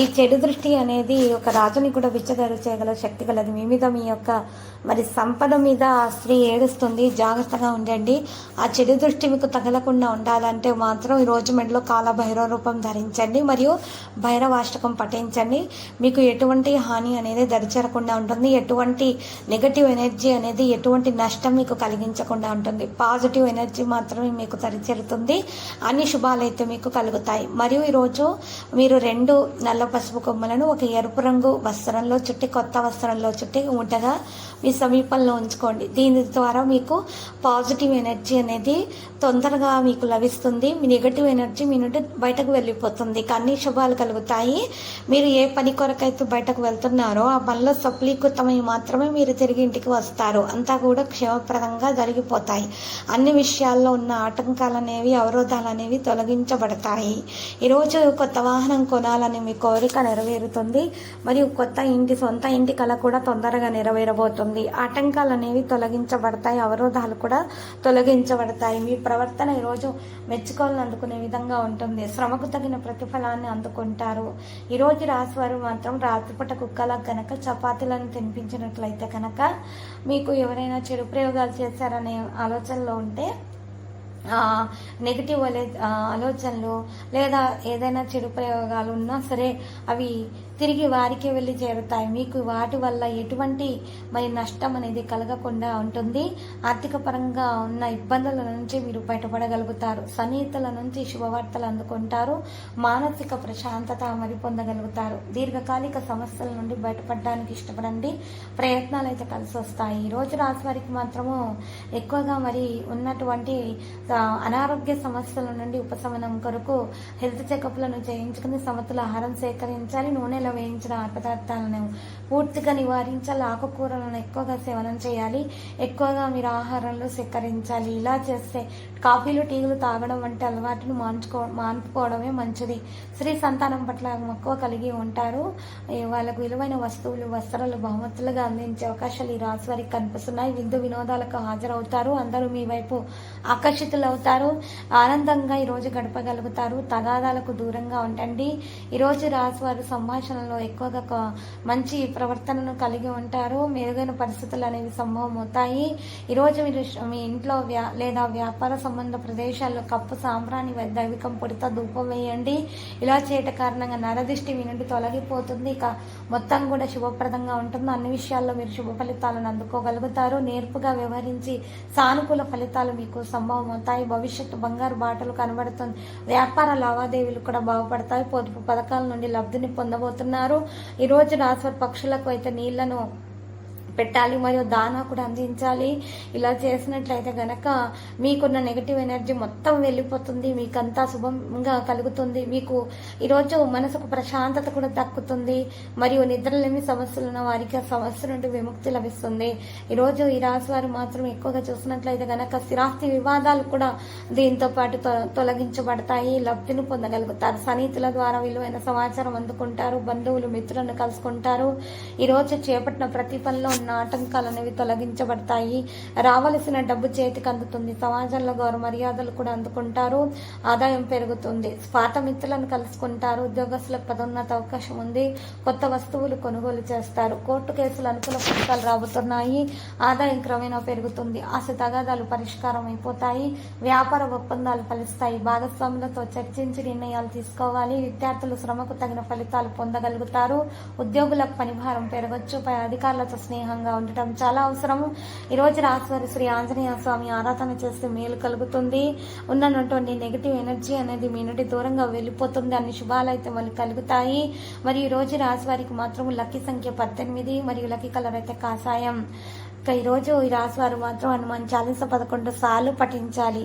ఈ చెడు దృష్టి అనేది ఒక రాజుని కూడా విచ్చగారు చేయగల శక్తి గలది. మీ మీద మీ యొక్క మరి సంపద మీద స్త్రీ ఏడుస్తుంది. జాగ్రత్తగా ఉండండి. ఆ చెడు దృష్టి మీకు తగలకుండా ఉండాలంటే మాత్రం ఈ రోజు మెడలో కాల భైరవ రూపం ధరించండి మరియు భైరవాష్టకం పఠించండి. మీకు ఎటువంటి హాని అనేది దరిచేరకుండా ఉంటుంది. ఎటువంటి నెగటివ్ ఎనర్జీ అనేది ఎటువంటి నష్టం మీకు కలిగించకుండా ఉంటుంది. పాజిటివ్ ఎనర్జీ మాత్రమే మీకు దరిచేరుతుంది. అన్ని శుభాలైతే మీకు కలుగుతాయి. మరియు ఈరోజు మీరు రెండు నల్ల పసుపు కొమ్మలను ఒక ఎరుపు రంగు వస్త్రంలో చుట్టి కొత్త వస్త్రంలో చుట్టి ఉంటగా మీ సమీపంలో ఉంచుకోండి. దీని ద్వారా మీకు పాజిటివ్ ఎనర్జీ అనేది తొందరగా మీకు లభిస్తుంది. మీ నెగటివ్ ఎనర్జీ మీ నుండి బయటకు వెళ్ళిపోతుంది. అన్ని శుభాలు కలుగుతాయి. మీరు ఏ పని కొరకైతే బయటకు వెళ్తున్నారో ఆ పనిలో సఫలీకృతమై మాత్రమే మీరు తిరిగి ఇంటికి వస్తారు. అంతా కూడా క్షేమప్రదంగా జరిగిపోతాయి. అన్ని విషయాల్లో ఉన్న ఆటంకాలు అనేవి అవరోధాలు అనేవి తొలగించబడతాయి. ఈరోజు కొత్త వాహనం కొనాలని మీకు కోరిక నెరవేరుతుంది. మరియు కొత్త ఇంటి సొంత ఇంటి కళ కూడా తొందరగా నెరవేరబోతుంది. ఆటంకాలు అనేవి తొలగించబడతాయి. అవరోధాలు కూడా తొలగించబడతాయి. మీ ప్రవర్తన ఈరోజు మెచ్చుకోవాలని అందుకునే విధంగా ఉంటుంది. శ్రమకు తగిన ప్రతిఫలాన్ని అందుకుంటారు. ఈరోజు రాశివారు మాత్రం రాత్రిపూట కుక్కలకు కనుక చపాతీలను తినిపించినట్లయితే కనుక మీకు ఎవరైనా చెడు ప్రయోగాలు చేశారనే ఆలోచనలో ఉంటే నెగిటివ్ ఆలోచనలు లేదా ఏదైనా చెడు ప్రయోగాలు ఉన్నా సరే అవి తిరిగి వారికి వెళ్ళి చేరుతాయి. మీకు వాటి వల్ల ఎటువంటి మరి నష్టం అనేది కలగకుండా ఉంటుంది. ఆర్థిక పరంగా ఉన్న ఇబ్బందుల నుంచి మీరు బయటపడగలుగుతారు. సన్నిహితుల నుంచి శుభవార్తలు అందుకుంటారు. మానసిక ప్రశాంతత మరి పొందగలుగుతారు. దీర్ఘకాలిక సమస్యల నుండి బయటపడడానికి ఇష్టపడండి. ప్రయత్నాలు అయితే కలిసి వస్తాయి. ఈ రోజు రాశి వారికి మాత్రము ఎక్కువగా మరి ఉన్నటువంటి అనారోగ్య సమస్యల నుండి ఉపశమనం కొరకు హెల్త్ చెకప్లను చేయించుకుని సమతుల ఆహారం సేకరించాలి నూనెలో వేయించిన పదార్థాలను పూర్తిగా నివారించాలి ఆకుకూరలను ఎక్కువగా సేవనం చేయాలి ఎక్కువగా మీరు ఆహారంలో సేకరించాలి. ఇలా చేస్తే కాఫీలు టీలు తాగడం వంటి అలవాటును మాంచుకో మానుకోవడమే మంచిది. స్త్రీ సంతానం పట్ల మక్కువ కలిగి ఉంటారు. వాళ్ళకు విలువైన వస్తువులు వస్త్రాలు బహుమతులుగా అందించే అవకాశాలు ఈ రాశి వారికి కనిపిస్తున్నాయి. విందు వినోదాలకు హాజరవుతారు. అందరూ మీ వైపు ఆకర్షితులు అవుతారు ఆనందంగా ఈరోజు గడపగలుగుతారు. తగాదాలకు దూరంగా ఉండండి. ఈరోజు రాశి సంభాషణలో ఎక్కువగా మంచి ప్రవర్తనను కలిగి ఉంటారు. మెరుగైన పరిస్థితులు అనేవి సంభవం అవుతాయి. ఈరోజు మీరు మీ ఇంట్లో వ్యా లేదా వ్యాపార సంబంధ ప్రదేశాల్లో కప్పు సాంబ్రాణి దైవికం పొడితో ధూపం వేయండి. ఇలా చేయట కారణంగా నరదిష్టి మీ నుండి తొలగిపోతుంది. ఇక మొత్తం కూడా శుభప్రదంగా ఉంటుంది. అన్ని విషయాల్లో మీరు శుభ ఫలితాలను అందుకోగలుగుతారు. నేర్పుగా వ్యవహరించి సానుకూల ఫలితాలు మీకు సంభవం అవుతాయి. భవిష్యత్తు బంగారు బాటలు కనబడుతుంది. వ్యాపార లావాదేవీలు కూడా బాగుపడతాయి. పొదుపు పథకాల నుండి లబ్ధిని పొందబోతున్నారు. ఈరోజు రాశ్వర్ పక్షులకు అయితే నీళ్ళను పెట్టాలి మరియు దానా కూడా అందించాలి. ఇలా చేసినట్లయితే గనక మీకున్న నెగటివ్ ఎనర్జీ మొత్తం వెళ్ళిపోతుంది మీకంతా శుభంగా కలుగుతుంది మీకు ఈరోజు మనసుకు ప్రశాంతత కూడా దక్కుతుంది మరియు నిద్రలేమి సమస్యలు ఉన్న వారికి ఆ సమస్య నుండి విముక్తి లభిస్తుంది. ఈరోజు ఈ రాశి వారు మాత్రం ఎక్కువగా చూసినట్లయితే గనక స్థిరాస్తి వివాదాలు కూడా దీంతో పాటు తొలగించబడతాయి లబ్ధిని పొందగలుగుతారు. సన్నిహితుల ద్వారా విలువైన సమాచారం అందుకుంటారు బంధువులు మిత్రులను కలుసుకుంటారు. ఈరోజు చేపట్టిన ప్రతి పనిలో ఉన్న ఆటంకాలు అనేవి తొలగించబడతాయి. రావలసిన డబ్బు చేతికి అందుతుంది. సమాజంలో గౌరవ మర్యాదలు కూడా అందుకుంటారు. ఆదాయం పెరుగుతుంది. స్వాతమిత్రులను మిత్రులను కలుసుకుంటారు. ఉద్యోగస్తులకు పదోన్నత అవకాశం ఉంది. కొత్త వస్తువులు కొనుగోలు చేస్తారు. కోర్టు కేసులు అనుకూల ఫలితాలు రాబోతున్నాయి. ఆదాయం క్రమేణా పెరుగుతుంది. ఆశ తగాదాలు పరిష్కారం అయిపోతాయి. వ్యాపార ఒప్పందాలు ఫలిస్తాయి. భాగస్వాములతో చర్చించి నిర్ణయాలు తీసుకోవాలి. విద్యార్థులు శ్రమకు తగిన ఫలితాలు పొందగలుగుతారు. ఉద్యోగులకు పనిభారం పెరగచ్చు. పై అధికారులతో స్నేహం స్నేహంగా ఉండటం చాలా అవసరము. ఈరోజు రాశివారి శ్రీ ఆంజనేయ స్వామి ఆరాధన చేస్తే మేలు కలుగుతుంది. ఉన్నటువంటి నెగిటివ్ ఎనర్జీ అనేది మీ నుండి దూరంగా వెళ్ళిపోతుంది. అన్ని శుభాలు అయితే మళ్ళీ కలుగుతాయి. మరి ఈరోజు రోజు రాశివారికి మాత్రం లక్కీ సంఖ్య పద్దెనిమిది మరియు లక్కీ కలర్ అయితే కాషాయం. ఇక ఈరోజు ఈ రాశివారు మాత్రం హనుమాన్ చాలీస పదకొండు సార్లు పఠించాలి.